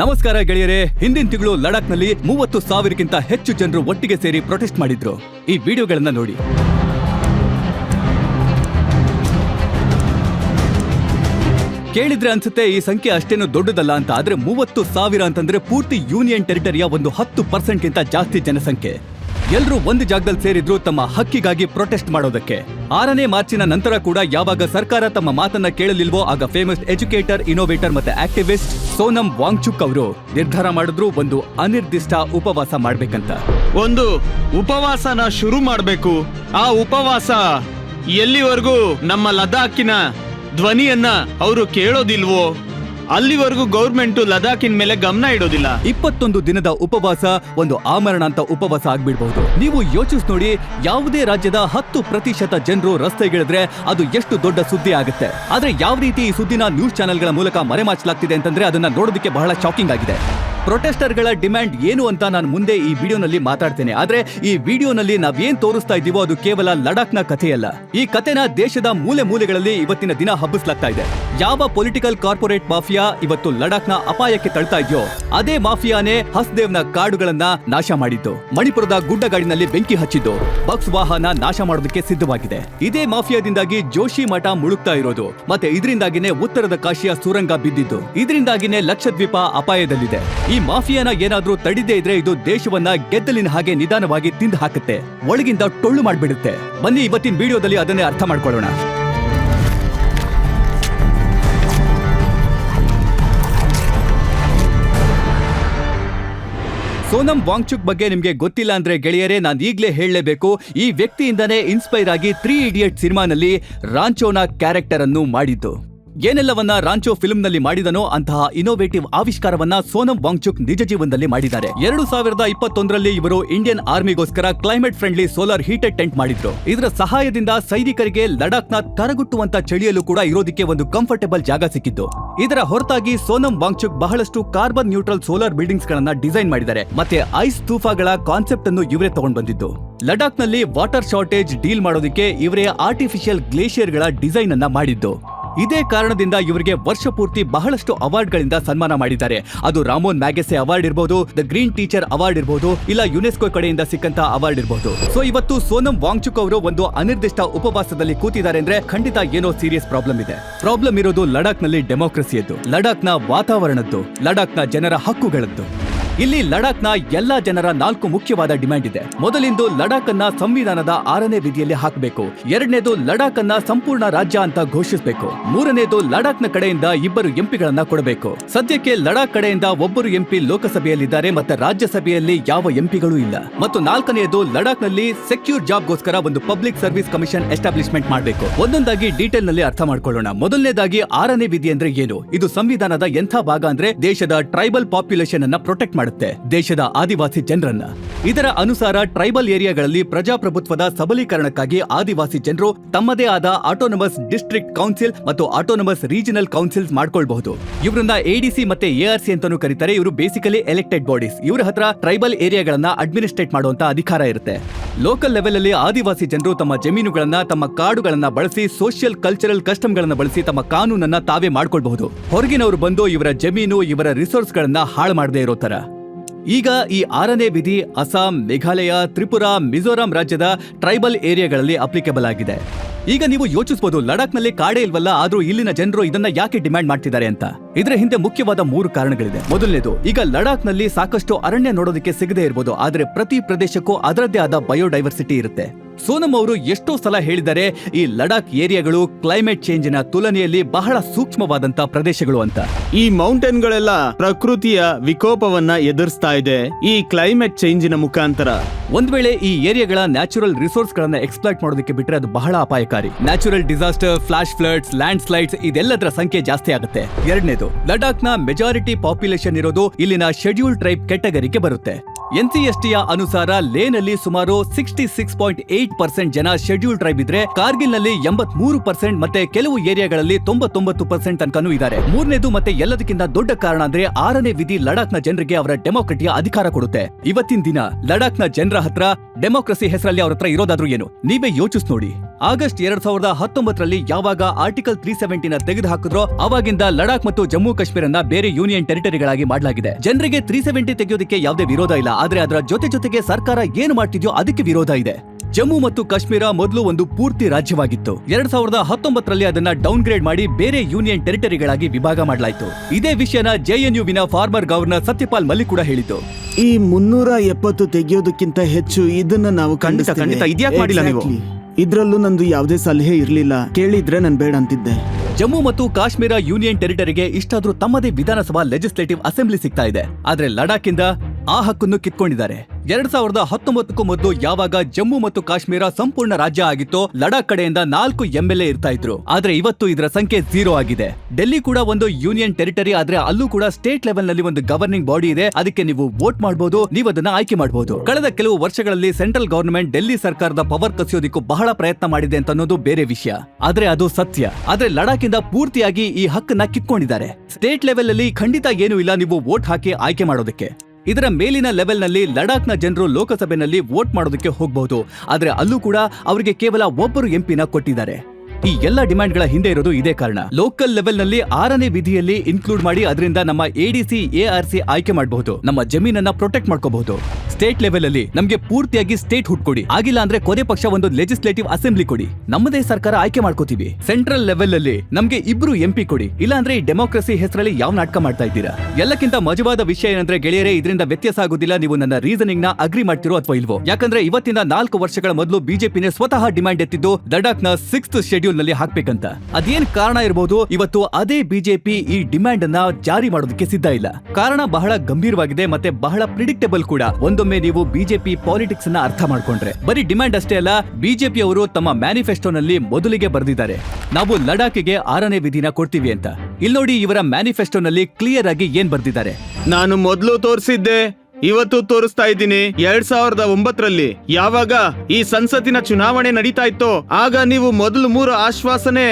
ನಮಸ್ಕಾರ ಗೆಳೆಯರೇ, ಹಿಂದಿನ ತಿಂಗಳು ಲಡಾಖ್ನಲ್ಲಿ ಮೂವತ್ತು ಸಾವಿರಕ್ಕಿಂತ ಹೆಚ್ಚು ಜನರು ಒಟ್ಟಿಗೆ ಸೇರಿ ಪ್ರೊಟೆಸ್ಟ್ ಮಾಡಿದ್ರು. ಈ ವಿಡಿಯೋಗಳನ್ನ ನೋಡಿ. ಕೇಳಿದ್ರೆ ಅನ್ಸುತ್ತೆ ಈ ಸಂಖ್ಯೆ ಅಷ್ಟೇನು ದೊಡ್ಡದಲ್ಲ ಅಂತ, ಆದ್ರೆ ಮೂವತ್ತು ಸಾವಿರ ಅಂತಂದ್ರೆ ಪೂರ್ತಿ ಯೂನಿಯನ್ ಟೆರಿಟರಿಯ ಒಂದು ಹತ್ತು ಪರ್ಸೆಂಟ್ಗಿಂತ ಜಾಸ್ತಿ ಜನಸಂಖ್ಯೆ. ಎಲ್ರೂ ಒಂದು ಜಾಗದಲ್ಲಿ ಸೇರಿದ್ರು ತಮ್ಮ ಹಕ್ಕಿಗಾಗಿ ಪ್ರೊಟೆಸ್ಟ್ ಮಾಡೋದಕ್ಕೆ. ಆರನೇ ಮಾರ್ಚಿನ ನಂತರ ಕೂಡ ಯಾವಾಗ ಸರ್ಕಾರ ತಮ್ಮ ಮಾತನ್ನ ಕೇಳಲಿಲ್ವೋ ಆಗ ಫೇಮಸ್ ಎಜುಕೇಟರ್ ಇನೋವೇಟರ್ ಮತ್ತೆ ಆಕ್ಟಿವಿಸ್ಟ್ ಸೋನಂ ವಾಂಗ್ಚುಕ್ ಅವರು ನಿರ್ಧಾರ ಮಾಡಿದ್ರು ಒಂದು ಅನಿರ್ದಿಷ್ಟ ಉಪವಾಸ ಮಾಡ್ಬೇಕಂತ. ಒಂದು ಉಪವಾಸನ ಶುರು ಮಾಡಬೇಕು. ಆ ಉಪವಾಸ ಎಲ್ಲಿವರೆಗೂ ನಮ್ಮ ಲದಾಖಿನ ಧ್ವನಿಯನ್ನ ಅವರು ಕೇಳೋದಿಲ್ವೋ? ಅಲ್ಲಿವರೆಗೂ ಗೌರ್ಮೆಂಟ್ ಲದಾಖಿನ ಮೇಲೆ ಗಮನ ಇಡೋದಿಲ್ಲ. ಇಪ್ಪತ್ತೊಂದು ದಿನದ ಉಪವಾಸ ಒಂದು ಆಮರಣ ಅಂತ ಉಪವಾಸ ಆಗ್ಬಿಡ್ಬಹುದು. ನೀವು ಯೋಚಿಸ್ ನೋಡಿ ಯಾವುದೇ ರಾಜ್ಯದ ಹತ್ತು ಪ್ರತಿಶತ ಜನರು ರಸ್ತೆಗಿಳಿದ್ರೆ ಅದು ಎಷ್ಟು ದೊಡ್ಡ ಸುದ್ದಿ ಆಗುತ್ತೆ. ಆದ್ರೆ ಯಾವ ರೀತಿ ಈ ಸುದ್ದಿನ ನ್ಯೂಸ್ ಚಾನೆಲ್ಗಳ ಮೂಲಕ ಮರೆಮಾಚಲಾಗ್ತಿದೆ ಅಂತಂದ್ರೆ ಅದನ್ನ ನೋಡೋದಕ್ಕೆ ಬಹಳ ಶಾಕಿಂಗ್ ಆಗಿದೆ. ಪ್ರೊಟೆಸ್ಟರ್ಗಳ ಡಿಮ್ಯಾಂಡ್ ಏನು ಅಂತ ನಾನು ಮುಂದೆ ಈ ವಿಡಿಯೋನಲ್ಲಿ ಮಾತಾಡ್ತೇನೆ. ಆದ್ರೆ ಈ ವಿಡಿಯೋನಲ್ಲಿ ನಾವೇನ್ ತೋರಿಸ್ತಾ ಇದೀವೋ ಅದು ಕೇವಲ ಲಡಾಖ್ನ ಕಥೆಯಲ್ಲ. ಈ ಕಥೆನ ದೇಶದ ಮೂಲೆ ಮೂಲೆಗಳಲ್ಲಿ ಇವತ್ತಿನ ದಿನ ಹಬ್ಬಿಸ್ಲಾಗ್ತಾ ಇದೆ. ಯಾವ ಪೊಲಿಟಿಕಲ್ ಕಾರ್ಪೊರೇಟ್ ಮಾಫಿಯಾ ಇವತ್ತು ಲಡಾಖ್ನ ಅಪಾಯಕ್ಕೆ ತಳ್ತಾ ಇದೆಯೋ, ಅದೇ ಮಾಫಿಯಾನೇ ನ ಕಾಡುಗಳನ್ನ ನಾಶ ಮಾಡಿದ್ದು. ಮಣಿಪುರದ ಗುಡ್ಡಗಾಡಿನಲ್ಲಿ ಬೆಂಕಿ ಹಚ್ಚಿದ್ದು. ಬಕ್ಸ್ ವಾಹನ ನಾಶ ಮಾಡೋದಕ್ಕೆ ಸಿದ್ಧವಾಗಿದೆ. ಇದೇ ಮಾಫಿಯಾದಿಂದಾಗಿ ಜೋಶಿ ಮಠ ಮುಳುಗ್ತಾ ಇರೋದು. ಮತ್ತೆ ಇದರಿಂದಾಗಿನೇ ಉತ್ತರದ ಕಾಶಿಯ ಸುರಂಗ ಬಿದ್ದಿದ್ದು. ಇದರಿಂದಾಗಿನೇ ಲಕ್ಷದ್ವೀಪ ಅಪಾಯದಲ್ಲಿದೆ. ಮಾಫಿಯಾನ ಏನಾದ್ರೂ ತಡಿದೇ ಇದ್ರೆ ಇದು ದೇಶವನ್ನ ಗೆದ್ದಲಿನ ಹಾಗೆ ನಿಧಾನವಾಗಿ ತಿಂದು ಹಾಕುತ್ತೆ. ಒಳಗಿಂದ ಟೊಳ್ಳು ಮಾಡ್ಬಿಡುತ್ತೆ. ಬನ್ನಿ ಇವತ್ತಿನ ವಿಡಿಯೋದಲ್ಲಿ ಅದನ್ನೇ ಅರ್ಥ ಮಾಡ್ಕೊಳ್ಳೋಣ. ಸೋನಂ ವಾಂಗ್ಚುಕ್ ಬಗ್ಗೆ ನಿಮ್ಗೆ ಗೊತ್ತಿಲ್ಲ ಅಂದ್ರೆ ಗೆಳೆಯರೇ, ನಾನು ಈಗಲೇ ಹೇಳಲೇಬೇಕು. ಈ ವ್ಯಕ್ತಿಯಿಂದನೇ ಇನ್ಸ್ಪೈರ್ ಆಗಿ ತ್ರೀ ಇಡಿಯಟ್ ಸಿನಿಮಾನಲ್ಲಿ ರಾಂಚೋನ ಕ್ಯಾರೆಕ್ಟರ್ ಅನ್ನು ಮಾಡಿದ್ದು. ಏನೆಲ್ಲವನ್ನ ರಾಂಚೋ ಫಿಲ್ಮ್ನಲ್ಲಿ ಮಾಡಿದನೋ ಅಂತಹ ಇನೋವೇಟಿವ್ ಆವಿಷ್ಕಾರವನ್ನ ಸೋನಂ ವಾಂಗ್ಚುಕ್ ನಿಜ ಜೀವನದಲ್ಲಿ ಮಾಡಿದ್ದಾರೆ. ಎರಡು ಸಾವಿರದ ಇಪ್ಪತ್ತೊಂದರಲ್ಲಿ ಇವರು Indian ಆರ್ಮಿಗೋಸ್ಕರ climate friendly solar heated tent ಮಾಡಿದ್ರು. ಇದರ ಸಹಾಯದಿಂದ ಸೈನಿಕರಿಗೆ ಲಡಾಖ್ನ ತರಗುಟ್ಟುವಂತ ಚಳಿಯಲು ಕೂಡ ಇರೋದಕ್ಕೆ ಒಂದು ಕಂಫರ್ಟೇಬಲ್ ಜಾಗ ಸಿಕ್ಕಿತ್ತು. ಇದರ ಹೊರತಾಗಿ ಸೋನಂ ವಾಂಗ್ಚುಕ್ ಬಹಳಷ್ಟು ಕಾರ್ಬನ್ ನ್ಯೂಟ್ರಲ್ ಸೋಲಾರ್ ಬಿಲ್ಡಿಂಗ್ಸ್ ಗಳನ್ನ ಡಿಸೈನ್ ಮಾಡಿದ್ದಾರೆ. ಮತ್ತೆ ಐಸ್ ತೂಫಾಗಳ ಕಾನ್ಸೆಪ್ಟ್ ಅನ್ನು ಇವರೇ ತಗೊಂಡ್ ಬಂದಿದ್ದು ಲಡಾಖ್ನಲ್ಲಿ ವಾಟರ್ ಶಾರ್ಟೇಜ್ ಡೀಲ್ ಮಾಡೋದಕ್ಕೆ ಇವರೇ ಆರ್ಟಿಫಿಷಿಯಲ್ ಗ್ಲೇಷಿಯರ್ಗಳ ಡಿಸೈನ್ ಅನ್ನ ಮಾಡಿದ್ದು. ಇದೇ ಕಾರಣದಿಂದ ಇವರಿಗೆ ವರ್ಷ ಪೂರ್ತಿ ಬಹಳಷ್ಟು ಅವಾರ್ಡ್ಗಳಿಂದ ಸನ್ಮಾನ ಮಾಡಿದ್ದಾರೆ. ಅದು ರಾಮೋನ್ ಮ್ಯಾಗೆಸೆ ಅವಾರ್ಡ್ ಇರಬಹುದು ದ ಗ್ರೀನ್ ಟೀಚರ್ ಅವಾರ್ಡ್ ಇರಬಹುದು ಇಲ್ಲ ಯುನೆಸ್ಕೋ ಕಡೆಯಿಂದ ಸಿಕ್ಕಂತ ಅವಾರ್ಡ್ ಇರಬಹುದು ಸೊ, ಇವತ್ತು ಸೋನಂ ವಾಂಗ್ಚುಕ್ ಅವರು ಒಂದು ಅನಿರ್ದಿಷ್ಟ ಉಪವಾಸದಲ್ಲಿ ಕೂತಿದ್ದಾರೆ ಅಂದ್ರೆ ಖಂಡಿತ ಏನೋ ಸೀರಿಯಸ್ ಪ್ರಾಬ್ಲಮ್ ಇದೆ. ಪ್ರಾಬ್ಲಮ್ ಇರೋದು ಲಡಾಖ್ನಲ್ಲಿ ಡೆಮೋಕ್ರಸಿಯದ್ದು. ನ ವಾತಾವರಣದ್ದು. ಲಡಾಖ್ನ ಜನರ ಹಕ್ಕುಗಳದ್ದು. ಇಲ್ಲಿ ಲಡಾಖ್ನ ಎಲ್ಲಾ ಜನರ ನಾಲ್ಕು ಮುಖ್ಯವಾದ ಡಿಮ್ಯಾಂಡ್ ಇದೆ. ಮೊದಲಿಂದು ಲಡಾಖ್ ಅನ್ನ ಸಂವಿಧಾನದ ಆರನೇ ವಿಧಿಯಲ್ಲಿ ಹಾಕಬೇಕು. ಎರಡನೇದು ಲಡಾಖ್ ಅನ್ನ ಸಂಪೂರ್ಣ ರಾಜ್ಯ ಅಂತ ಘೋಷಿಸಬೇಕು. ಮೂರನೇದು ಲಡಾಖ್ನ ಕಡೆಯಿಂದ ಇಬ್ಬರು ಎಂಪಿಗಳನ್ನ ಕೊಡಬೇಕು. ಸದ್ಯಕ್ಕೆ ಲಡಾಖ್ ಕಡೆಯಿಂದ ಒಬ್ಬರು ಎಂಪಿ ಲೋಕಸಭೆಯಲ್ಲಿದ್ದಾರೆ ಮತ್ತೆ ರಾಜ್ಯಸಭೆಯಲ್ಲಿ ಯಾವ ಎಂಪಿಗಳು ಇಲ್ಲ. ಮತ್ತು ನಾಲ್ಕನೆಯದು ಲಡಾಖ್ನಲ್ಲಿ ಸೆಕ್ಯೂರ್ ಜಾಬ್ಗೋಸ್ಕರ ಒಂದು ಪಬ್ಲಿಕ್ ಸರ್ವಿಸ್ ಕಮಿಷನ್ ಎಸ್ಟಾಬ್ಲಿಷ್ಮೆಂಟ್ ಮಾಡಬೇಕು. ಒಂದೊಂದಾಗಿ ಡೀಟೇಲ್ನಲ್ಲಿ ಅರ್ಥ ಮಾಡ್ಕೊಳ್ಳೋಣ. ಮೊದಲನೇದಾಗಿ ಆರನೇ ವಿಧಿ ಅಂದ್ರೆ ಏನು? ಇದು ಸಂವಿಧಾನದ ಎಂಥ ಭಾಗ ಅಂದ್ರೆ ದೇಶದ ಟ್ರೈಬಲ್ ಪಾಪ್ಯುಲೇಷನ್ ಅನ್ನ ಪ್ರೊಟೆಕ್ಟ್ ಮಾಡುತ್ತೆ. ದೇಶದ ಆದಿವಾಸಿ ಜನರನ್ನ. ಇದರ ಅನುಸಾರ ಟ್ರೈಬಲ್ ಏರಿಯಾಗಳಲ್ಲಿ ಪ್ರಜಾಪ್ರಭುತ್ವದ ಸಬಲೀಕರಣಕ್ಕಾಗಿ ಆದಿವಾಸಿ ಜನರು ತಮ್ಮದೇ ಆದ ಆಟೋನಮಸ್ ಡಿಸ್ಟ್ರಿಕ್ಟ್ ಕೌನ್ಸಿಲ್ ಮತ್ತು ಆಟೋನಮಸ್ ರೀಜನಲ್ ಕೌನ್ಸಿಲ್ಸ್ ಮಾಡ್ಕೊಳ್ಬಹುದು. ಇವರನ್ನ ಎಡಿಸಿ ಮತ್ತೆ ಎಆರ್ಸಿ ಅಂತಾನೂ ಕರೀತಾರೆ. ಇವರು ಬೇಸಿಕಲಿ ಎಲೆಕ್ಟೆಡ್ ಬಾಡೀಸ್. ಇವರ ಹತ್ರ ಟ್ರೈಬಲ್ ಏರಿಯಾಗಳನ್ನ ಅಡ್ಮಿನಿಸ್ಟ್ರೇಟ್ ಮಾಡುವಂತ ಅಧಿಕಾರ ಇರುತ್ತೆ. ಲೋಕಲ್ ಲೆವೆಲ್ ಅಲ್ಲಿ ಆದಿವಾಸಿ ಜನರು ತಮ್ಮ ಜಮೀನುಗಳನ್ನ, ತಮ್ಮ ಕಾಡುಗಳನ್ನ ಬಳಸಿ, ಸೋಷಿಯಲ್ ಕಲ್ಚರಲ್ ಕಸ್ಟಮ್ ಗಳನ್ನ ಬಳಸಿ, ತಮ್ಮ ಕಾನೂನನ್ನ ತಾವೇ ಮಾಡ್ಕೊಳ್ಬಹುದು. ಹೊರಗಿನವರು ಬಂದು ಇವರ ಜಮೀನು, ಇವರ ರಿಸೋರ್ಸ್ ಗಳನ್ನ ಹಾಳು ಮಾಡದೇ ಇರೋ ತರ ಈಗ ಈ ಆರನೇ ವಿಧಿ ಅಸ್ಸಾಂ, ಮೇಘಾಲಯ, ತ್ರಿಪುರಾ, ಮಿಜೋರಾಂ ರಾಜ್ಯದ ಟ್ರೈಬಲ್ ಏರಿಯಾಗಳಲ್ಲಿ ಅಪ್ಲಿಕೇಬಲ್ ಆಗಿದೆ. ಈಗ ನೀವು ಯೋಚಿಸಬಹುದು ಲಡಾಖ್ನಲ್ಲಿ ಕಾಡೇ ಇಲ್ವಲ್ಲ, ಆದ್ರೂ ಇಲ್ಲಿನ ಜನರು ಇದನ್ನ ಯಾಕೆ ಡಿಮ್ಯಾಂಡ್ ಮಾಡ್ತಿದ್ದಾರೆ ಅಂತ. ಇದರ ಹಿಂದೆ ಮುಖ್ಯವಾದ ಮೂರು ಕಾರಣಗಳಿದೆ ಮೊದಲನೇದು, ಈಗ ಲಡಾಖ್ನಲ್ಲಿ ಸಾಕಷ್ಟು ಅರಣ್ಯ ನೋಡೋದಕ್ಕೆ ಸಿಗದೇ ಇರಬಹುದು ಆದ್ರೆ ಪ್ರತಿ ಪ್ರದೇಶಕ್ಕೂ ಅದರದ್ದೇ ಆದ ಬಯೋಡೈವರ್ಸಿಟಿ ಇರುತ್ತೆ. ಸೋನಂ ಅವರು ಎಷ್ಟೋ ಸಲ ಹೇಳಿದ್ದಾರೆ ಈ ಲಡಾಖ್ ಏರಿಯಾಗಳು ಕ್ಲೈಮೇಟ್ ಚೇಂಜ್ನ ತುಲನೆಯಲ್ಲಿ ಬಹಳ ಸೂಕ್ಷ್ಮವಾದಂತ ಪ್ರದೇಶಗಳು ಅಂತ. ಈ ಮೌಂಟೇನ್ಗಳೆಲ್ಲ ಪ್ರಕೃತಿಯ ವಿಕೋಪವನ್ನ ಎದುರಿಸ್ತಾ ಇದೆ ಈ ಕ್ಲೈಮೇಟ್ ಚೇಂಜಿನ ಮುಖಾಂತರ. ಒಂದ್ ವೇಳೆ ಈ ಏರಿಯಾಗಳ ನ್ಯಾಚುರಲ್ ರಿಸೋರ್ಸ್ ಗಳನ್ನ ಎಕ್ಸ್ಪ್ಲಾಯ್ಟ್ ಮಾಡೋದಕ್ಕೆ ಬಿಟ್ರೆ ಅದು ಬಹಳ ಅಪಾಯಕಾರಿ. Natural disaster flash floods land slides ಇದೆಲ್ಲದರ ಸಂಖ್ಯೆ ಜಾಸ್ತಿ ಆಗುತ್ತೆ. ಎರಡನೇದು ನ ಮೆಜಾರಿಟಿ ಪಾಪ್ಯುಲೇಷನ್ ಇರೋದು ಇಲ್ಲಿನ ಶೆಡ್ಯೂಲ್ ಟ್ರೈಬ್ ಕೆಟಗರಿಗೆ ಬರುತ್ತೆ. ಎನ್ಸಿಎಸ್ಟಿಯ ಅನುಸಾರ ಲೇನಲ್ಲಿ ಸುಮಾರು sixty six point eight percent ಜನ ಶೆಡ್ಯೂಲ್ ಟ್ರೈಬ್ ಇದ್ರೆ ಕಾರ್ಗಿಲ್ನಲ್ಲಿ ಎಂಬತ್ ಮೂರು ಪರ್ಸೆಂಟ್ ಮತ್ತೆ ಕೆಲವು ಏರಿಯಾಗಳಲ್ಲಿ ತೊಂಬತ್ತೊಂಬತ್ತು ಪರ್ಸೆಂಟ್ ತನಕನೂ ಇದ್ದಾರೆ. ಮೂರನೇದು ಮತ್ತೆ ಎಲ್ಲದಕ್ಕಿಂತ ದೊಡ್ಡ ಕಾರಣ ಅಂದ್ರೆ ಆರನೇ ವಿಧಿ ಲಡಾಖ್ನ ಜನರಿಗೆ ಅವರ ಡೆಮೋಕ್ರಟಿಯ ಅಧಿಕಾರ ಕೊಡುತ್ತೆ. ಇವತ್ತಿನ ದಿನ ಲಡಾಖ್ನ ಜನರ ಹತ್ರ ಡೆಮೋಕ್ರಸಿ ಹೆಸರಲ್ಲಿ ಅವ್ರ ಹತ್ರ ಇರೋದಾದ್ರೂ ಏನು? ನೀವೇ ಯೋಚಿಸ್ ನೋಡಿ. ಆಗಸ್ಟ್ ಎರಡ್ ಸಾವಿರದ ಹತ್ತೊಂಬತ್ತರಲ್ಲಿ ಯಾವಾಗ ಆರ್ಟಿಕಲ್ ತ್ರೀ ಸೆವೆಂಟಿನ ತೆಗೆದು ಹಾಕಿದ್ರೋ ಅವಾಗಿಂದ ಲಡಾಖ್ ಮತ್ತು ಜಮ್ಮು ಕಾಶ್ಮೀರನ ಬೇರೆ ಯೂನಿಯನ್ ಟೆರಿಟರಿಗಳಾಗಿ ಮಾಡಲಾಗಿದೆ. ಜನರಿಗೆ ತ್ರೀ ಸೆವೆಂಟಿ ತೆಗೆಯೋದಕ್ಕೆ ಯಾವುದೇ ವಿರೋಧ ಇಲ್ಲ. ಆದ್ರೆ ಅದರ ಜೊತೆ ಜೊತೆಗೆ ಸರ್ಕಾರ ಏನು ಮಾಡ್ತಿದ್ಯೋ ಅದಕ್ಕೆ ವಿರೋಧ ಇದೆ. ಜಮ್ಮು ಮತ್ತು ಕಾಶ್ಮೀರ ಮೊದಲು ಒಂದು ಪೂರ್ತಿ ರಾಜ್ಯವಾಗಿತ್ತು. ಎರಡ್ ಸಾವಿರದ ಹತ್ತೊಂಬತ್ತರಲ್ಲಿ ಅದನ್ನ ಡೌನ್ ಗ್ರೇಡ್ ಮಾಡಿ ಬೇರೆ ಯೂನಿಯನ್ ಟೆರಿಟರಿಗಳಾಗಿ ವಿಭಾಗ ಮಾಡಲಾಯಿತು. ಇದೇ ವಿಷಯನ ವಿನ ಫಾರ್ಮರ್ ಗವರ್ನರ್ ಸತ್ಯಪಾಲ್ ಮಲ್ಲಿಕ್ ಕೂಡ ಹೇಳಿದ್ದು. ಈ ಮುನ್ನೂರ ಎಪ್ಪತ್ತು ತೆಗೆಯೋದಕ್ಕಿಂತ ಹೆಚ್ಚು ಇದನ್ನ ನಾವು ಖಂಡಿತ, ಖಂಡಿತ. ಇದ್ಯಾಕ್ ಮಾಡಿಲ್ಲ ನೀವು? ಇದ್ರಲ್ಲೂ ನಂದು ಯಾವುದೇ ಸಲಹೆ ಇರಲಿಲ್ಲ. ಕೇಳಿದ್ರೆ ನನ್ ಬೇಡ ಅಂತಿದ್ದೆ. ಜಮ್ಮು ಮತ್ತು ಕಾಶ್ಮೀರ ಯೂನಿಯನ್ ಟೆರಿಟರಿಗೆ ಇಷ್ಟಾದ್ರೂ ತಮ್ಮದೇ ವಿಧಾನಸಭಾ ಲೆಜಿಸ್ಲೇಟಿವ್ ಅಸೆಂಬ್ಲಿ ಸಿಗ್ತಾ ಇದೆ. ಆದ್ರೆ ಲಡಾಖ್ ಆ ಹಕ್ಕನ್ನು ಕಿತ್ಕೊಂಡಿದ್ದಾರೆ. ಎರಡ್ ಸಾವಿರದ ಹತ್ತೊಂಬತ್ತಕ್ಕೂ ಮೊದಲು ಯಾವಾಗ ಜಮ್ಮು ಮತ್ತು ಕಾಶ್ಮೀರ ಸಂಪೂರ್ಣ ರಾಜ್ಯ ಆಗಿತ್ತೋ, ಲಡಾಖ್ ಕಡೆಯಿಂದ ನಾಲ್ಕು ಎಂಎಲ್ಎ ಇರ್ತಾ ಇದ್ರು. ಆದ್ರೆ ಇವತ್ತು ಇದರ ಸಂಖ್ಯೆ ಝೀರೋ ಆಗಿದೆ. ಡೆಲ್ಲಿ ಕೂಡ ಒಂದು ಯೂನಿಯನ್ ಟೆರಿಟರಿ, ಆದ್ರೆ ಅಲ್ಲೂ ಕೂಡ ಸ್ಟೇಟ್ ಲೆವೆಲ್ನಲ್ಲಿ ಒಂದು ಗವರ್ನಿಂಗ್ ಬಾಡಿ ಇದೆ. ಅದಕ್ಕೆ ನೀವು ವೋಟ್ ಮಾಡಬಹುದು ನೀವು ಅದನ್ನ ಆಯ್ಕೆ ಮಾಡಬಹುದು ಕಳೆದ ಕೆಲವು ವರ್ಷಗಳಲ್ಲಿ ಸೆಂಟ್ರಲ್ ಗವರ್ನಮೆಂಟ್ ಡೆಲ್ಲಿ ಸರ್ಕಾರದ ಪವರ್ ಕಸಿಯೋದಕ್ಕೂ ಬಹಳ ಪ್ರಯತ್ನ ಮಾಡಿದೆ ಅಂತ ಅನ್ನೋದು ಬೇರೆ ವಿಷಯ. ಆದ್ರೆ ಅದು ಸತ್ಯ. ಆದ್ರೆ ಲಡಾಖ್ ಪೂರ್ತಿಯಾಗಿ ಈ ಹಕ್ಕನ್ನ ಕಿತ್ಕೊಂಡಿದ್ದಾರೆ. ಸ್ಟೇಟ್ ಲೆವೆಲ್ ಅಲ್ಲಿ ಖಂಡಿತ ಏನೂ ಇಲ್ಲ, ನೀವು ವೋಟ್ ಹಾಕಿ ಆಯ್ಕೆ ಮಾಡೋದಕ್ಕೆ. ಇದರ ಮೇಲಿನ ಲೆವೆಲ್ನಲ್ಲಿ ಲಡಾಖ್ನ ಜನರು ಲೋಕಸಭೆನಲ್ಲಿ ವೋಟ್ ಮಾಡೋದಕ್ಕೆ ಹೋಗಬಹುದು. ಆದ್ರೆ ಅಲ್ಲೂ ಕೂಡ ಅವರಿಗೆ ಕೇವಲ ಒಬ್ಬರು ಎಂಪಿನ ಕೊಟ್ಟಿದ್ದಾರೆ. ಈ ಎಲ್ಲ ಡಿಮ್ಯಾಂಡ್ಗಳ ಹಿಂದೆ ಇರೋದು ಇದೇ ಕಾರಣ. ಲೋಕಲ್ ಲೆವೆಲ್ನಲ್ಲಿ ಆರನೇ ವಿಧಿಯಲ್ಲಿ ಇನ್ಕ್ಲೂಡ್ ಮಾಡಿ ಅದರಿಂದ ನಮ್ಮ ಎಡಿಸಿ ಎಆರ್ಸಿ ಆಯ್ಕೆ ಮಾಡಬಹುದು. ನಮ್ಮ ಜಮೀನನ್ನ ಪ್ರೊಟೆಕ್ಟ್ ಮಾಡ್ಕೋಬಹುದು. ಸ್ಟೇಟ್ ಲೆವೆಲ್ ಅಲ್ಲಿ ನಮ್ಗೆ ಪೂರ್ತಿಯಾಗಿ ಸ್ಟೇಟ್ ಹುಡ್ ಕೊಡಿ. ಆಗಿಲ್ಲ ಅಂದ್ರೆ ಕೊನೆ ಪಕ್ಷ ಒಂದು ಲೆಜಿಸ್ಲೇಟಿವ್ ಅಸೆಂಬ್ಲಿ ಕೊಡಿ. ನಮ್ಮದೇ ಸರ್ಕಾರ ಆಯ್ಕೆ ಮಾಡ್ಕೋತೀವಿ. ಸೆಂಟ್ರಲ್ ಲೆವೆಲ್ ಅಲ್ಲಿ ನಮ್ಗೆ ಇಬ್ರು ಎಂಪಿ ಕೊಡಿ. ಇಲ್ಲ ಅಂದ್ರೆ ಈ ಡೆಮೋಕ್ರಸಿ ಹೆಸರಲ್ಲಿ ಯಾವ ನಾಟಕ ಮಾಡ್ತಾ ಇದ್ದೀರಾ? ಎಲ್ಲಕ್ಕಿಂತ ಮಜವಾದ ವಿಷಯ ಏನಂದ್ರೆ ಗೆಳೆಯರೇ, ಇದರಿಂದ ವ್ಯತ್ಯಾಸ ಆಗುದಿಲ್ಲ. ನೀವು ನನ್ನ ರೀಸನಿಂಗ್ನ ಅಗ್ರಿ ಮಾಡ್ತಿರೋ ಅಥವಾ ಇಲ್ವೋ? ಯಾಕಂದ್ರೆ ಇವತ್ತಿಂದ ನಾಲ್ಕು ವರ್ಷಗಳ ಮೊದಲು ಬಿಜೆಪಿನೇ ಸ್ವತಃ ಡಿಮ್ಯಾಂಡ್ ಎತ್ತಿದ್ದು ಲಡಾಖ್ನ ಸಿಕ್ಸ್ತ್ ಶೆಡ್ಯೂಲ್ನಲ್ಲಿ ಹಾಕ್ಬೇಕಂತ. ಅದೇನ್ ಕಾರಣ ಇರಬಹುದು ಇವತ್ತು ಅದೇ ಬಿಜೆಪಿ ಈ ಡಿಮ್ಯಾಂಡ್ ಅನ್ನ ಜಾರಿ ಮಾಡೋದಕ್ಕೆ ಸಿದ್ಧ ಇಲ್ಲ. ಕಾರಣ ಬಹಳ ಗಂಭೀರವಾಗಿದೆ ಮತ್ತೆ ಬಹಳ ಪ್ರಿಡಿಕ್ಟೇಬಲ್ ಕೂಡ. ಒಂದೊಮ್ಮೆ ನೀವು ಬಿಜೆಪಿ ಪಾಲಿಟಿಕ್ಸ್ನ ಅರ್ಥ ಮಾಡ್ಕೊಂಡ್ರೆ. ಬರೀ ಡಿಮ್ಯಾಂಡ್ ಅಷ್ಟೇ ಅಲ್ಲ, ಬಿಜೆಪಿ ಅವರು ತಮ್ಮ ಮ್ಯಾನಿಫೆಸ್ಟೋನಲ್ಲಿ ಮೊದಲಿಗೆ ಬರೆದಿದ್ದಾರೆ. ನಾವು ಲಡಾಖ್ಗೆ ಆರನೇ ವಿಧಿನ ಕೊಡ್ತೀವಿ ಅಂತ. ಇಲ್ಲಿ ನೋಡಿ ಇವರ ಮ್ಯಾನಿಫೆಸ್ಟೋನಲ್ಲಿ ಕ್ಲಿಯರ್ ಆಗಿ ಏನ್ ಬರ್ದಿದ್ದಾರೆ. ನಾನು ಮೊದಲು ತೋರಿಸಿದ್ದೆ, ಇವತ್ತು ತೋರಿಸ್ತಾ ಇದ್ದೀನಿ. ಎರಡ್ ಸಾವಿರದ ಒಂಬತ್ತರಲ್ಲಿ ಯಾವಾಗ ಈ ಸಂಸತ್ತಿನ ಚುನಾವಣೆ ನಡೀತಾ ಇತ್ತೋ, ಆಗ ನೀವು ಮೊದಲು ಮೂರು ಆಶ್ವಾಸನೆ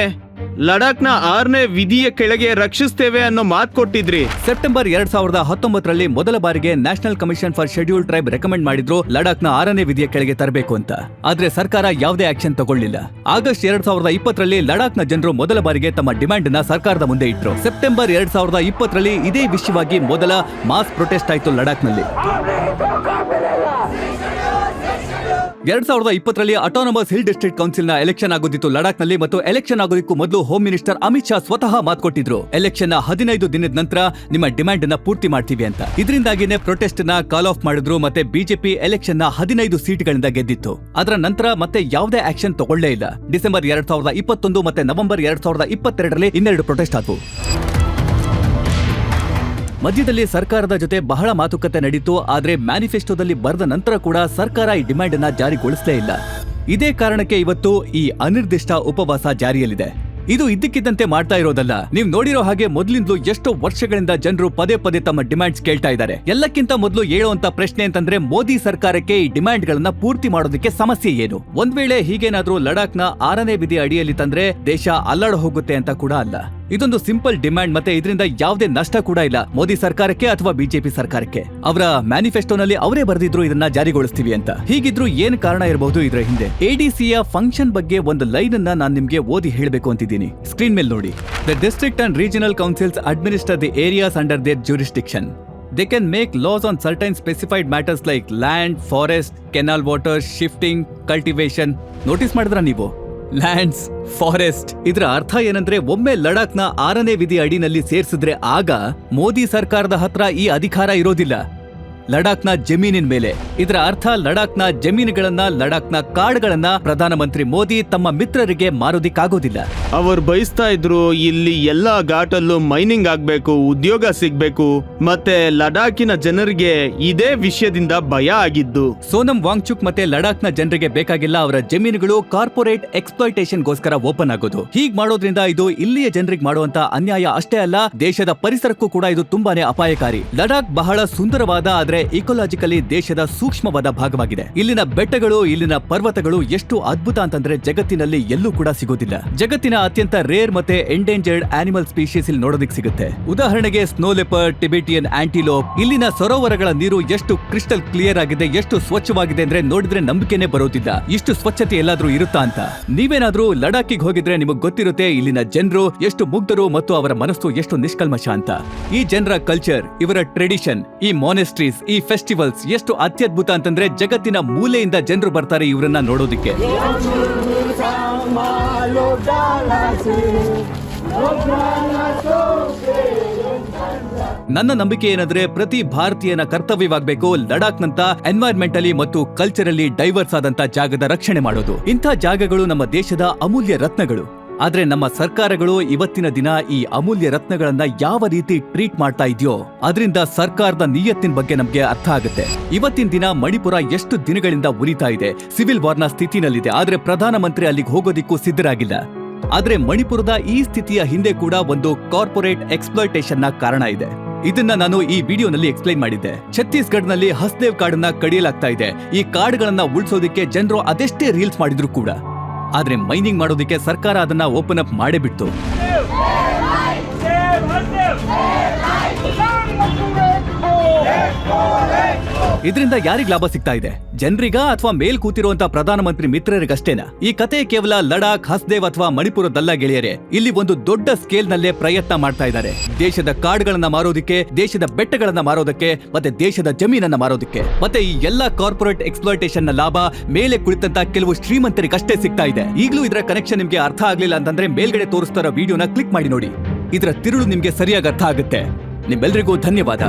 ಲಡಾಖ್ನ ಆರನೇ ವಿಧಿಯ ಕೆಳಗೆ ರಕ್ಷಿಸ್ತೇವೆ ಅನ್ನೋ ಮಾತು ಕೊಟ್ಟಿದ್ರಿ. ಸೆಪ್ಟೆಂಬರ್ ಎರಡ್ ಸಾವಿರದ ಹತ್ತೊಂಬತ್ತರಲ್ಲಿ ಮೊದಲ ಬಾರಿಗೆ national commission for schedule tribe recommend ಮಾಡಿದ್ರು ಲಡಾಖ್ನ ಆರನೇ ವಿಧಿಯ ಕೆಳಗೆ ತರಬೇಕು ಅಂತ. ಆದ್ರೆ ಸರ್ಕಾರ ಯಾವುದೇ ಆಕ್ಷನ್ ತಗೊಳ್ಳಿಲ್ಲ. ಆಗಸ್ಟ್ ಎರಡ್ ಸಾವಿರದ ಇಪ್ಪತ್ತರಲ್ಲಿ ಲಡಾಖ್ನ ಜನರು ಮೊದಲ ಬಾರಿಗೆ ತಮ್ಮ ಡಿಮ್ಯಾಂಡ್ನ ಸರ್ಕಾರದ ಮುಂದೆ ಇಟ್ರು. ಸೆಪ್ಟೆಂಬರ್ ಎರಡ್ ಸಾವಿರದ ಇಪ್ಪತ್ತರಲ್ಲಿ ಇದೇ ವಿಷಯವಾಗಿ ಮೊದಲ ಮಾಸ್ ಪ್ರೊಟೆಸ್ಟ್ ಆಯ್ತು ಲಡಾಖ್ನಲ್ಲಿ. ಎರಡ್ ಸಾವಿರದ ಇಪ್ಪತ್ತರಲ್ಲಿ ಅಟಾನಮಸ್ ಹಿಲ್ ಡಿಸ್ಟ್ರಿಕ್ಟ್ ಕೌನ್ಸಿಲ್ನ ಎಲೆಕ್ಷನ್ ಆಗೋದಿತ್ತು ಲಡಾಖ್ನಲ್ಲಿ ಮತ್ತು ಎಲೆಕ್ಷನ್ ಆಗೋದಕ್ಕೂ ಮೊದಲು ಹೋಮ್ ಮಿನಿಸ್ಟರ್ ಅಮಿತ್ ಶಾ ಸ್ವತಃ ಮಾತು ಕೊಟ್ಟಿದ್ರು. ಎಲೆಕ್ಷನ್ನ ಹದಿನೈದು ದಿನದ ನಂತರ ನಿಮ್ಮ ಡಿಮ್ಯಾಂಡ್ ಅನ್ನ ಪೂರ್ತಿ ಮಾಡ್ತೀವಿ ಅಂತ. ಇದರಿಂದಾಗಿನೇ ಪ್ರೊಟೆಸ್ಟ್ನ ಕಾಲ್ ಆಫ್ ಮಾಡಿದ್ರು ಮತ್ತೆ ಬಿಜೆಪಿ ಎಲೆಕ್ಷನ್ನ ಹದಿನೈದು ಸೀಟ್ಗಳಿಂದ ಗೆದ್ದಿತ್ತು. ಅದರ ನಂತರ ಮತ್ತೆ ಯಾವುದೇ ಆಕ್ಷನ್ ತಗೊಳ್ಳೇ ಇಲ್ಲ. ಡಿಸೆಂಬರ್ ಎರಡ್ ಸಾವಿರದ ಇಪ್ಪತ್ತೊಂದು ಮತ್ತೆ ನವೆಂಬರ್ ಎರಡ್ ಸಾವಿರದ ಇಪ್ಪತ್ತೆರಡರಲ್ಲಿ ಇನ್ನೆರಡು ಪ್ರೊಟೆಸ್ಟ್ ಆದವು. ಮಧ್ಯದಲ್ಲಿ ಸರ್ಕಾರದ ಜೊತೆ ಬಹಳ ಮಾತುಕತೆ ನಡೀತು, ಆದ್ರೆ ಮ್ಯಾನಿಫೆಸ್ಟೋದಲ್ಲಿ ಬರೆದ ನಂತರ ಕೂಡ ಸರ್ಕಾರ ಈ ಡಿಮ್ಯಾಂಡ್ ಅನ್ನ ಜಾರಿಗೊಳಿಸಲೇ ಇಲ್ಲ. ಇದೇ ಕಾರಣಕ್ಕೆ ಇವತ್ತು ಈ ಅನಿರ್ದಿಷ್ಟ ಉಪವಾಸ ಜಾರಿಯಲ್ಲಿದೆ. ಇದು ಇದ್ದಕ್ಕಿದ್ದಂತೆ ಮಾಡ್ತಾ ಇರೋದಲ್ಲ. ನೀವು ನೋಡಿರೋ ಹಾಗೆ ಮೊದಲಿಂದಲೂ ಎಷ್ಟೋ ವರ್ಷಗಳಿಂದ ಜನರು ಪದೇ ಪದೇ ತಮ್ಮ ಡಿಮ್ಯಾಂಡ್ಸ್ ಕೇಳ್ತಾ ಇದ್ದಾರೆ. ಎಲ್ಲಕ್ಕಿಂತ ಮೊದಲು ಹೇಳುವಂತ ಪ್ರಶ್ನೆ ಅಂತಂದ್ರೆ ಮೋದಿ ಸರ್ಕಾರಕ್ಕೆ ಈ ಡಿಮ್ಯಾಂಡ್ ಗಳನ್ನ ಪೂರ್ತಿ ಮಾಡೋದಕ್ಕೆ ಸಮಸ್ಯೆ ಏನು? ಒಂದ್ ವೇಳೆ ಹೀಗೇನಾದ್ರೂ ಲಡಾಖ್ನ ಆರನೇ ವಿಧಿ ಅಡಿಯಲ್ಲಿ ತಂದ್ರೆ ದೇಶ ಅಲ್ಲಾಡ ಹೋಗುತ್ತೆ ಅಂತ ಕೂಡ ಅಲ್ಲ. ಇದೊಂದು ಸಿಂಪಲ್ ಡಿಮ್ಯಾಂಡ್ ಮತ್ತೆ ಇದರಿಂದ ಯಾವುದೇ ನಷ್ಟ ಕೂಡ ಇಲ್ಲ. ಮೋದಿ ಸರ್ಕಾರಕ್ಕೆ ಅಥವಾ ಬಿಜೆಪಿ ಸರ್ಕಾರಕ್ಕೆ. ಅವರ ಮ್ಯಾನಿಫೆಸ್ಟೋನಲ್ಲಿ ಅವರೇ ಬರೆದಿದ್ರು ಇದನ್ನ ಜಾರಿಗೊಳಿಸ್ತೀವಿ ಅಂತ. ಹೀಗಿದ್ರು ಏನ್ ಕಾರಣ ಇರಬಹುದು ಇದರ ಹಿಂದೆ. ಎಡಿಸಿಯ ಫಂಕ್ಷನ್ ಬಗ್ಗೆ ಒಂದು ಲೈನ್ ಅನ್ನ ನಾನು ನಿಮ್ಗೆ ಓದಿ ಹೇಳಬೇಕು ಅಂತಿದ್ದೀನಿ. ಸ್ಕ್ರೀನ್ ಮೇಲೆ ನೋಡಿ. The district and regional councils administer the areas under their jurisdiction they can make laws on certain specified matters like land forest canal water shifting cultivation notice ಮಾಡಿದ್ರ ನೀವು? Lands forest. ಇದರ ಅರ್ಥ ಏನಂದ್ರೆ ಒಮ್ಮೆ ಲಡಾಖ್ನ ಆರನೇ ವಿಧಿ ಅಡಿನಲ್ಲಿ ಸೇರ್ಸಿದ್ರೆ ಆಗ ಮೋದಿ ಸರ್ಕಾರದ ಹತ್ರ ಈ ಅಧಿಕಾರ ಇರೋದಿಲ್ಲ. ಲಡಾಖ್ನ ಜಮೀನಿನ ಮೇಲೆ. ಇದರ ಅರ್ಥ ಲಡಾಖ್ನ ಜಮೀನುಗಳನ್ನ ಲಡಾಖ್ನ ಕಾರ್ಡ್ಗಳನ್ನ ಪ್ರಧಾನಮಂತ್ರಿ ಮೋದಿ ತಮ್ಮ ಮಿತ್ರರಿಗೆ ಮಾರೋದಿಕ್ಕಾಗೋದಿಲ್ಲ ಅವರು ಬಯಸ್ತಾ ಇದ್ರು ಇಲ್ಲಿ ಎಲ್ಲಾ ಘಾಟಲ್ಲೂ ಮೈನಿಂಗ್ ಆಗ್ಬೇಕು ಉದ್ಯೋಗ ಸಿಗ್ಬೇಕು. ಮತ್ತೆ ಲಡಾಖಿನ ಜನರಿಗೆ ಇದೇ ವಿಷಯದಿಂದ ಭಯ ಆಗಿದ್ದು. ಸೋನಂ ವಾಂಗ್ಚುಕ್ ಮತ್ತೆ ಲಡಾಖ್ನ ಜನರಿಗೆ ಬೇಕಾಗಿಲ್ಲ ಅವರ ಜಮೀನುಗಳು ಕಾರ್ಪೊರೇಟ್ ಎಕ್ಸ್ಪ್ಲಾಯ್ಟೇಷನ್ಗೋಸ್ಕರ ಓಪನ್ ಆಗೋದು. ಹೀಗ್ ಮಾಡೋದ್ರಿಂದ ಇದು ಇಲ್ಲಿಯ ಜನರಿಗೆ ಮಾಡುವಂತ ಅನ್ಯಾಯ ಅಷ್ಟೇ ಅಲ್ಲ ದೇಶದ ಪರಿಸರಕ್ಕೂ ಕೂಡ ಇದು ತುಂಬಾನೇ ಅಪಾಯಕಾರಿ. ಲಡಾಖ್ ಬಹಳ ಸುಂದರವಾದ ಆದ್ರೆ ಅಂದ್ರೆ ಇಕೋಲಾಜಿಕಲಿ ದೇಶದ ಸೂಕ್ಷ್ಮವಾದ ಭಾಗವಾಗಿದೆ. ಇಲ್ಲಿನ ಬೆಟ್ಟಗಳು, ಇಲ್ಲಿನ ಪರ್ವತಗಳು ಎಷ್ಟು ಅದ್ಭುತ ಅಂತಂದ್ರೆ ಜಗತ್ತಿನಲ್ಲಿ ಎಲ್ಲೂ ಕೂಡ ಸಿಗೋದಿಲ್ಲ. ಜಗತ್ತಿನ ಅತ್ಯಂತ ರೇರ್ ಮತ್ತೆ ಎಂಡೇಂಜರ್ಡ್ ಆನಿಮಲ್ ಸ್ಪೀಶೀಸ್ ಇಲ್ಲಿ ನೋಡೋದಕ್ಕೆ ಸಿಗುತ್ತೆ. ಉದಾಹರಣೆಗೆ ಸ್ನೋ ಲೆಪರ್ ಟಿಬೆಟಿಯನ್ ಆಂಟಿಲೋಪ್ ಇಲ್ಲಿನ ಸರೋವರಗಳ ನೀರು ಎಷ್ಟು ಕ್ರಿಸ್ಟಲ್ ಕ್ಲಿಯರ್ ಆಗಿದೆ, ಎಷ್ಟು ಸ್ವಚ್ಛವಾಗಿದೆ ಅಂದ್ರೆ ನೋಡಿದ್ರೆ ನಂಬಿಕೆನೆ ಬರೋದಿಲ್ಲ. ಇಷ್ಟು ಸ್ವಚ್ಛತೆ ಎಲ್ಲಾದ್ರೂ ಇರುತ್ತಾ ಅಂತ. ನೀವೇನಾದ್ರೂ ಲಡಾಖಿಗೆ ಹೋಗಿದ್ರೆ ನಿಮಗೆ ಗೊತ್ತಿರುತ್ತೆ ಇಲ್ಲಿನ ಜನರು ಎಷ್ಟು ಮುಗ್ಧರು ಮತ್ತು ಅವರ ಮನಸ್ಸು ಎಷ್ಟು ನಿಷ್ಕಲ್ಮಶ ಅಂತ. ಈ ಜನರ ಕಲ್ಚರ್ ಇವರ ಟ್ರೆಡಿಷನ್ ಈ ಮಾನೆಸ್ಟ್ರೀಸ್ ಈ ಫೆಸ್ಟಿವಲ್ಸ್ ಎಷ್ಟು ಅತ್ಯದ್ಭುತ ಅಂತಂದ್ರೆ ಜಗತ್ತಿನ ಮೂಲೆಯಿಂದ ಜನರು ಬರ್ತಾರೆ ಇವರನ್ನ ನೋಡೋದಿಕ್ಕೆ. ನನ್ನ ನಂಬಿಕೆ ಏನಂದ್ರೆ ಪ್ರತಿ ಭಾರತೀಯನ ಕರ್ತವ್ಯವಾಗಬೇಕು ಲಡಾಖ್ನಂತ ಎನ್ವೈರ್ಮೆಂಟಲಿ ಮತ್ತು ಕಲ್ಚರಲಿ ಡೈವರ್ಸ್ ಆದಂತ ಜಾಗದ ರಕ್ಷಣೆ ಮಾಡೋದು. ಇಂಥ ಜಾಗಗಳು ನಮ್ಮ ದೇಶದ ಅಮೂಲ್ಯ ರತ್ನಗಳು. ಆದ್ರೆ ನಮ್ಮ ಸರ್ಕಾರಗಳು ಇವತ್ತಿನ ದಿನ ಈ ಅಮೂಲ್ಯ ರತ್ನಗಳನ್ನ ಯಾವ ರೀತಿ ಟ್ರೀಟ್ ಮಾಡ್ತಾ ಇದೆಯೋ ಅದರಿಂದ ಸರ್ಕಾರದ ನಿಯತ್ತಿನ ಬಗ್ಗೆ ನಮ್ಗೆ ಅರ್ಥ ಆಗುತ್ತೆ. ಇವತ್ತಿನ ದಿನ ಮಣಿಪುರ ಎಷ್ಟು ದಿನಗಳಿಂದ ಉರಿತಾ ಇದೆ. ಸಿವಿಲ್ ವಾರ್ನ ಸ್ಥಿತಿನಲ್ಲಿದೆ. ಆದ್ರೆ ಪ್ರಧಾನಮಂತ್ರಿ ಅಲ್ಲಿಗೆ ಹೋಗೋದಿಕ್ಕೂ ಸಿದ್ಧರಾಗಿಲ್ಲ. ಆದ್ರೆ ಮಣಿಪುರದ ಈ ಸ್ಥಿತಿಯ ಹಿಂದೆ ಕೂಡ ಒಂದು ಕಾರ್ಪೊರೇಟ್ ಎಕ್ಸ್ಪ್ಲಾಯ್ಟೇಷನ್ನ ಕಾರಣ ಇದೆ. ಇದನ್ನ ನಾನು ಈ ವಿಡಿಯೋನಲ್ಲಿ ಎಕ್ಸ್ಪ್ಲೈನ್ ಮಾಡಿದ್ದೆ. ಛತ್ತೀಸ್ಗಢನಲ್ಲಿ ಹಸ್ದೇವ್ ಕಾಡನ್ನ ಕಡಿಯಲಾಗ್ತಾ ಇದೆ. ಈ ಕಾರ್ಡ್ಗಳನ್ನ ಉಳಿಸೋದಿಕ್ಕೆ ಜನರು ಅದೆಷ್ಟೇ ರೀಲ್ಸ್ ಮಾಡಿದ್ರು ಕೂಡ. ಆದ್ರೆ ಮೈನಿಂಗ್ ಮಾಡೋದಕ್ಕೆ ಸರ್ಕಾರ ಅದನ್ನ ಓಪನ್ ಅಪ್ ಮಾಡೇ ಬಿಡ್ತು ಇದರಿಂದ ಯಾರಿಗ್ ಲಾಭ ಸಿಗ್ತಾ ಇದೆ? ಜನರಿಗ ಅಥವಾ ಮೇಲ್ ಕೂತಿರುವಂತ ಪ್ರಧಾನಮಂತ್ರಿ ಮಿತ್ರರಿಗಷ್ಟೇನಾ? ಈ ಕತೆ ಕೇವಲ ಲಡಾಖ್, ಹಸ್ದೇವ್ ಅಥವಾ ಮಣಿಪುರದಲ್ಲ ಗೆಳೆಯರೆ. ಇಲ್ಲಿ ಒಂದು ದೊಡ್ಡ ಸ್ಕೇಲ್ ನಲ್ಲೇ ಪ್ರಯತ್ನ ಮಾಡ್ತಾ ಇದ್ದಾರೆ. ದೇಶದ ಕಾರ್ಡ್ಗಳನ್ನ ಮಾರೋದಕ್ಕೆ, ದೇಶದ ಬೆಟ್ಟಗಳನ್ನ ಮಾರೋದಕ್ಕೆ, ಮತ್ತೆ ದೇಶದ ಜಮೀನನ್ನ ಮಾರೋದಕ್ಕೆ. ಮತ್ತೆ ಈ ಎಲ್ಲಾ ಕಾರ್ಪೊರೇಟ್ ಎಕ್ಸ್ಪ್ಲೋಟೇಷನ್ನ ಲಾಭ ಮೇಲೆ ಕುಳಿತಂತ ಕೆಲವು ಶ್ರೀಮಂತರಿಗಷ್ಟೇ ಸಿಗ್ತಾ ಇದೆ. ಈಗಲೂ ಇದರ ಕನೆಕ್ಷನ್ ನಿಮ್ಗೆ ಅರ್ಥ ಆಗ್ಲಿಲ್ಲ ಅಂತಂದ್ರೆ ಮೇಲ್ಗಡೆ ತೋರಿಸ್ತಾರ ವಿಡಿಯೋನ ಕ್ಲಿಕ್ ಮಾಡಿ ನೋಡಿ. ಇದರ ತಿರುಳು ನಿಮ್ಗೆ ಸರಿಯಾಗಿ ಅರ್ಥ ಆಗುತ್ತೆ. ನಿಮ್ಮೆಲ್ರಿಗೂ ಧನ್ಯವಾದ.